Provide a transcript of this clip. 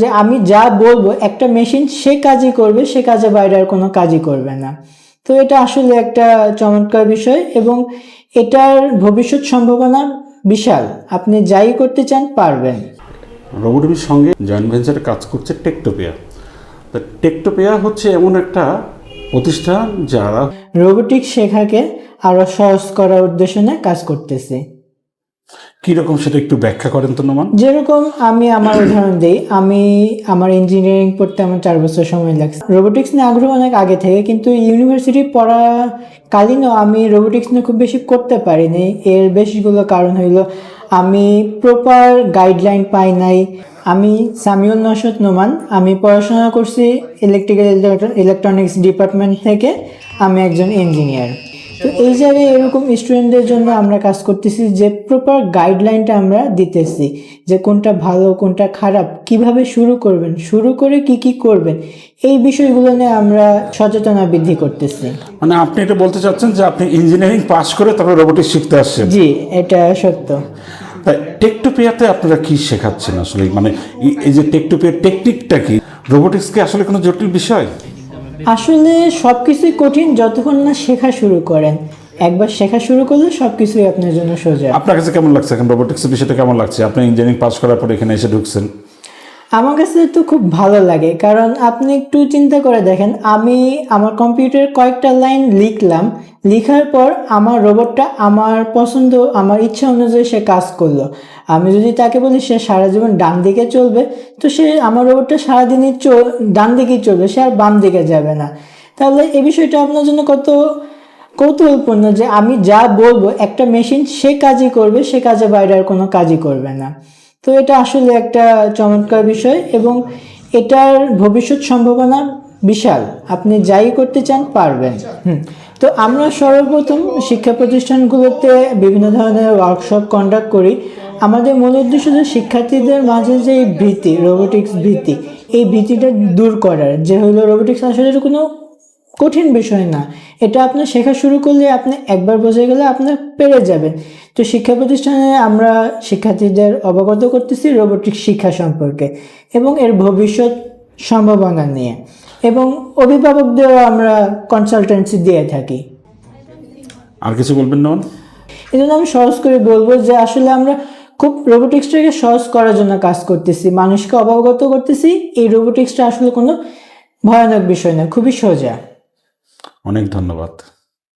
যে আমি যা বলব একটা মেশিন সে কাজই করবে সে কাজে বাইরে আর কোনো কাজই করবে না। তো এটা আসলে একটা চমৎকার বিষয় এবং এটার ভবিষ্যৎ সম্ভাবনা বিশাল। আপনি যাই করতে চান পারবেন। রোবোটমির সঙ্গে জয়েন্ট ভেঞ্চারে কাজ করছে টেকটোপিয়া তা টেকটোপিয়া হচ্ছে এমন একটা প্রতিষ্ঠান যারা রোবোটিক্স শেখাকে আরও সহজ করার উদ্দেশ্য নিয়ে কাজ করতেছে। কীরকম সেটা একটু ব্যাখ্যা করেন তো, নোমান? যেরকম আমি আমার উদাহরণ দিই, আমি আমার ইঞ্জিনিয়ারিং পড়তে আমার চার বছর সময় লাগছে। রোবোটিক্স নিয়ে আগ্রহ অনেক আগে থেকে, কিন্তু ইউনিভার্সিটি পড়াকালীনও আমি রোবোটিক্স নিয়ে খুব বেশি করতে পারিনি। এর বেশিগুলো কারণ হইল, আমি প্রপার গাইডলাইন পাই নাই। আমি সামিউল নশত নোমান, আমি পড়াশোনা করছি ইলেকট্রিক্যাল ইলেকট্রনিক্স ডিপার্টমেন্ট থেকে। আমি একজন ইঞ্জিনিয়ার তো এই জায়গায় এরকম স্টুডেন্টদের জন্য আমরা কাজ করতেছি যে প্রপার গাইডলাইনটা আমরা দিতেছি যে কোনটা ভালো কোনটা খারাপ কীভাবে শুরু করবেন শুরু করে কি কি করবেন এই বিষয়গুলো নিয়ে আমরা সচেতনতা বৃদ্ধি করতেছি। মানে আপনি এটা বলতে চাচ্ছেন যে আপনি ইঞ্জিনিয়ারিং পাশ করে তারপরে রোবোটিক্স শিখতে আসছেন? জি এটা সত্য। তাই টেকটোপিয়াতে আপনারা কি শেখাচ্ছেন আসলে? মানে এই- এই যে টেকটোপিয়ার টেকনিকটা কি? রোবোটিক্স কি আসলে কোনো জটিল বিষয়? আসলে সব কিছুই কঠিন যতক্ষণ না শেখা শুরু করেন। একবার শেখা শুরু করলে সব কিছুই আপনার জন্য সোজা। আপনার কাছে কেমন লাগছে? এখন রোবোটিক্সের বিষয়টা কেমন লাগছে? আপনি ইঞ্জিনিয়ারিং পাস করার পর এখানে এসে ঢুকছেন। আমার কাছে তো খুব ভালো লাগে কারণ আপনি একটু চিন্তা করে দেখেন আমি আমার কম্পিউটার কয়েকটা লাইন লিখলাম। লিখার পর আমার রোবটটা আমার পছন্দ আমার ইচ্ছা অনুযায়ী সে কাজ করল। আমি যদি তাকে বলি সে সারা জীবন ডান দিকে চলবে, তো সে আমার রোবটটা সারাদিনই চল ডান দিকেই চলবে, সে আর বাম দিকে যাবে না। তাহলে এই বিষয়টা আপনার জন্য কত কৌতূহলপূর্ণ যে আমি যা বলব একটা মেশিন সে কাজই করবে, সে কাজে বাইরে আর কোনো কাজই করবে না। তো এটা আসলে একটা চমৎকার বিষয় এবং এটার ভবিষ্যৎ সম্ভাবনা বিশাল। আপনি যাই করতে চান পারবেন। হুম। তো আমরা সর্বপ্রথম শিক্ষা প্রতিষ্ঠানগুলোতে বিভিন্ন ধরনের ওয়ার্কশপ কন্ডাক্ট করি। আমাদের মূল উদ্দেশ্য যে শিক্ষার্থীদের মাঝে যে এই ভীতি রোবোটিক্স ভীতি এই ভীতিটা দূর করার যে হলো রোবোটিক্স আসলে কোনো কঠিন বিষয় না। এটা আপনি শেখা শুরু করলে আপনি একবার বোঝা গেলে আপনি পেরে যাবেন। তো শিক্ষা প্রতিষ্ঠানে আমরা শিক্ষার্থীদের অবগত করতেছি রোবোটিক শিক্ষা সম্পর্কে এবং এর ভবিষ্যৎ সম্ভাবনা নিয়ে। এবং অভিভাবকদেরও আমরা কনসালটেন্সি দিয়ে থাকি। আর কিছু বলবেন না এই জন্য আমি সহজ করে বলব যে আসলে আমরা খুব রোবোটিক্সটাকে সহজ করার জন্য কাজ করতেছি। মানুষকে অবগত করতেছি, এই রোবোটিক্সটা আসলে কোনো ভয়ানক বিষয় না, খুবই সোজা। অনেক ধন্যবাদ।